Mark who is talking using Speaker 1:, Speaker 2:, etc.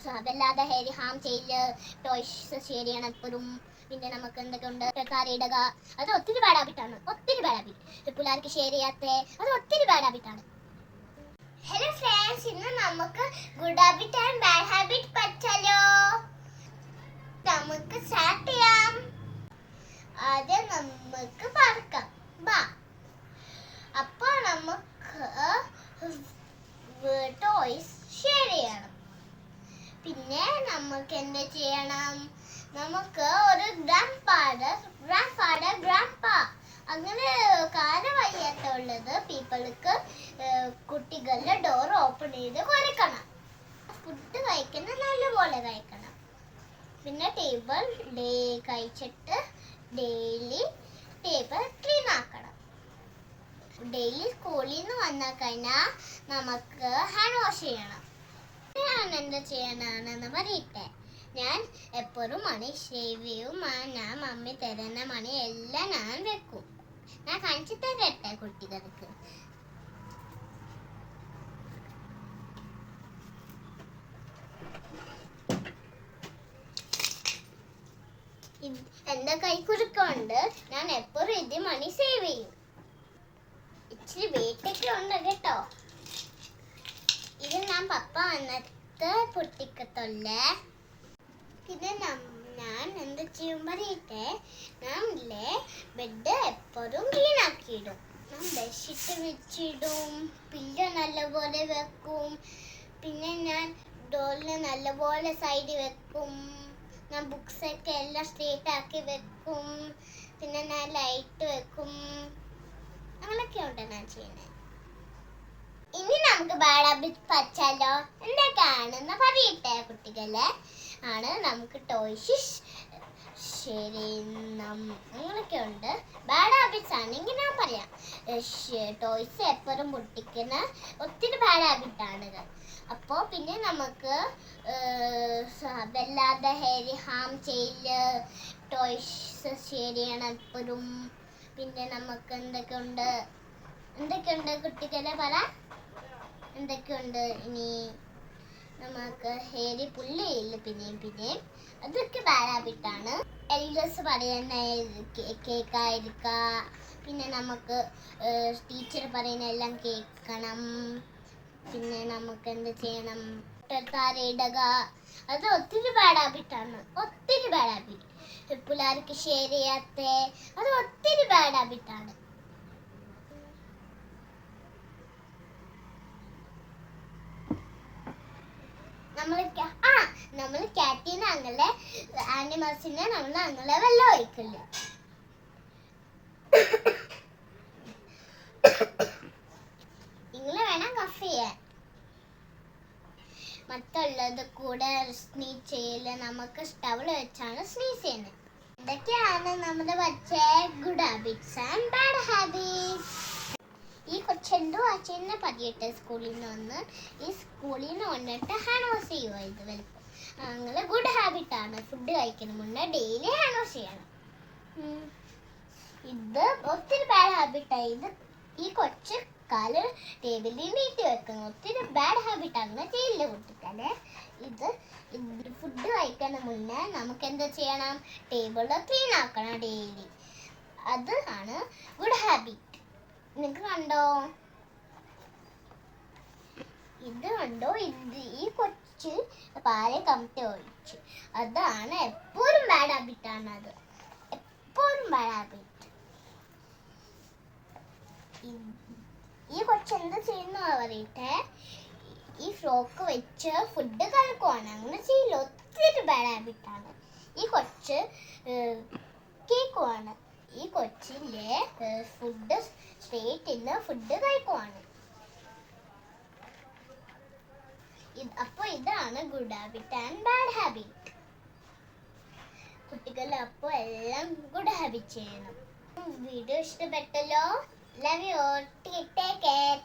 Speaker 1: അതല്ലാതെ ഹെരി ഹാം ചെയ്യൽ ടോയ്സ് ശരിയാണ് എപ്പോഴും പിന്നെ നമുക്ക് എന്തൊക്കെ ഉണ്ട് കറിയിടുക അത് ഒത്തിരി ബാഡ് ഒത്തിരി ബാഡ് ഹാബിറ്റ് പിള്ളേർക്ക് ഷെയർ ചെയ്യാത്ത അത് ഒത്തിരി ബാഡ് ഹലോ ഫ്രണ്ട്സ് ഇന്ന് നമുക്ക് good habit and bad habit പഠിച്ചാലോ നമുക്ക് സ്റ്റാർട്ട് ചെയ്യാം. ആദ്യം നമുക്ക് പറക്കാം. ബാ. അപ്പോൾ നമുക്ക് ടോയ്സ് പിന്നെ നമുക്ക് എന്ത് ചെയ്യണം? നമുക്ക് ഒരു grand father grand father grand അങ്ങനെ കാലവയ്യാത്തുള്ളത് പീപ്പിൾക്ക് കുട്ടികളുടെ ഡോർ ഓപ്പൺ ചെയ്ത് കുറയ്ക്കണം ഫുഡ് കഴിക്കുന്ന നല്ലപോലെ കഴിക്കണം. പിന്നെ ടേബിൾ ഡേ കഴിച്ചിട്ട് ഡെയിലി ടേബിൾ ക്ലീൻ ആക്കണം. ഡെയിലി സ്കൂളിൽ നിന്ന് വന്നാൽ കഴിഞ്ഞാൽ നമുക്ക് ഹാൻഡ് വാഷ് ചെയ്യണം. ഞാൻ എന്താ ചെയ്യണെന്ന് പറയട്ടെ. ഞാൻ എപ്പോഴും മണി ഷേവ് ചെയ്യും ആ ഞാൻ മമ്മി തരുന്ന മണി എല്ലാം ഞാൻ വെക്കും. ഞാൻ കാണിച്ചു തരട്ടെ കുട്ടികൾക്ക്? കൈ കുറുക്കുണ്ട് ഞാൻ എപ്പോഴും ഇത് മണി സേവ് ചെയ്യും. ഇച്ചിരി വെയിറ്റൊക്കെ ഉണ്ട് കേട്ടോ. ഇത് ഞാൻ പപ്പ വന്നിട്ട് പൊട്ടിക്കത്തുള്ളേ പിന്നെ നം- ഞാൻ എന്ത് ചെയ്യും പറയട്ടെ? നമ്മളെ ബെഡ് എപ്പോഴും ക്ലീൻ ആക്കിയിടും. ബെഡ്ഷീറ്റ് വെച്ചിടും പില്ലോ നല്ലപോലെ വെക്കും. പിന്നെ ഞാൻ ഡോറിന് നല്ലപോലെ സൈഡിൽ വെക്കും. ഞാൻ ബുക്സ് ഒക്കെ എല്ലാം സ്ട്രേറ്റ് ആക്കി വെക്കും. പിന്നെ ഞാൻ ലൈറ്റ് വെക്കും. അങ്ങനെയൊക്കെ ഉണ്ട് ഞാൻ ചെയ്യുന്നത്. ഇനി നമുക്ക് ബാഡാബിറ്റ് പച്ചാലോ പച്ചാലോ എന്തൊക്കെയാണെന്ന് പറയട്ടെ കുട്ടികളെ. ആണ് നമുക്ക് ടോയ്സ് ശരി അങ്ങനെയൊക്കെ ഉണ്ട്. ബാഡ് ഹാബിറ്റ്സ് ആണെങ്കിൽ ഞാൻ പറയാം. ടോയ്സ് എപ്പോഴും പൊട്ടിക്കുന്ന ഒത്തിരി ബാഡ് ഹാബിറ്റ് ആണിത് അപ്പോൾ പിന്നെ നമുക്ക് വല്ലാതെ ഹെയർ ഹാം ചെയ്യൽ ടോയ്സ് ശരിയാണ് എപ്പോഴും. പിന്നെ നമുക്ക് എന്തൊക്കെയുണ്ട്? എന്തൊക്കെയുണ്ട് കുട്ടികളെ പറ? എന്തൊക്കെയുണ്ട് ഇനി? നമുക്ക് ഹേരി പുള്ളിയില്ല പിന്നെയും പിന്നെയും അതൊക്കെ ബാലാബിട്ടാണ് എൽഡേഴ്സ് പറയുന്ന കേൾക്കാതിരിക്കുക പിന്നെ നമുക്ക് ടീച്ചർ പറയുന്ന എല്ലാം കേൾക്കണം. പിന്നെ നമുക്ക് എന്ത് ചെയ്യണം? ഇടുക. അത് ഒത്തിരി ബാഡ് ഹാബിറ്റാണ് ഒത്തിരി ബാഡ് ഹാബിറ്റ് പിള്ളേർക്ക് ഷെയർ ചെയ്യാത്ത. അത് ഒത്തിരി ബാഡ് ഹാബിറ്റാണ് നമ്മൾ ആ നമ്മൾ കാറ്റീന് അങ്ങനെ ആനിമൽസിനെ നമ്മൾ അങ്ങനെ വെള്ളം ഒഴിക്കില്ല? നിങ്ങൾ വേണം കഫ് ചെയ്യാൻ. മറ്റുള്ളത് കൂടെ സ്നീച്ച് ചെയ്യൽ നമുക്ക് സ്റ്റവിൽ വെച്ചാണ് സ്നീസ് ചെയ്യുന്നത് ഇതൊക്കെയാണ് നമ്മുടെ വച്ച good habits and bad habits? ഈ കൊച്ചെന്തോ അച്ഛനെ പതിയിട്ട് സ്കൂളിൽ നിന്ന് വന്ന് ഈ സ്കൂളിൽ നിന്ന് വന്നിട്ട് ഹാൻഡ് ഇത് വലുപ്പം. അങ്ങനെ ഗുഡ് ഹാബിറ്റ് ആണ്. ഫുഡ് കഴിക്കുന്ന മുന്നേ ഡെയിലി ഹാൻഡ് വാഷ് ചെയ്യണം ഇത് ഒത്തിരി ബാഡ് ഹാബിറ്റായി ഇത് ഈ കൊച്ചു കാൽ ടേബിളിൽ നീട്ടി വെക്കുന്നു. ഒത്തിരി ബാഡ് ഹാബിറ്റ് അങ്ങനെ ചെയ്യില്ല കുട്ടിക്കാലെ ഇത് ഫുഡ് കഴിക്കുന്ന മുന്നേ നമുക്ക് എന്താ ചെയ്യണം? ടേബിൾ ക്ലീൻ ആക്കണം ഡെയിലി അത് ആണ് ഗുഡ് ഹാബിറ്റ് നിങ്ങൾക്ക് കണ്ടോ? ഇത് കണ്ടോ? ഇത് ഈ കൊച്ച് പാലെ കമത്തി ഒഴിച്ച്. അതാണ് എപ്പോഴും ബാഡ് ഹാബിറ്റ് ആണ് അത്. എപ്പോഴും ബാഡ് ഹാബിറ്റ് ഈ കൊച്ച് എന്ത് ചെയ്യുന്നു പറയട്ടെ ഈ ഫ്രോക്ക് വെച്ച് ഫുഡ് കഴിക്കുവാണ് അങ്ങനെ ചെയ്യില്ല. ഒത്തിരി ബാഡ് ഹാബിറ്റ് ആണ്. ഈ കൊച്ച് കേക്കുവാണ്. ഈ കൊച്ചിന്റെ ഫുഡ് സ്ട്രേറ്റ് ഇന്ന് ഫുഡ് കഴിക്കുവാണ് ഇത് അപ്പോൾ ഇതാണ് good habit and bad habit കുട്ടികൾ അപ്പോൾ എല്ലാം ഗുഡ് ഹാബിറ്റ് ചെയ്യണം. Video ഇഷ്ടപ്പെട്ടല്ലോ? Love you take care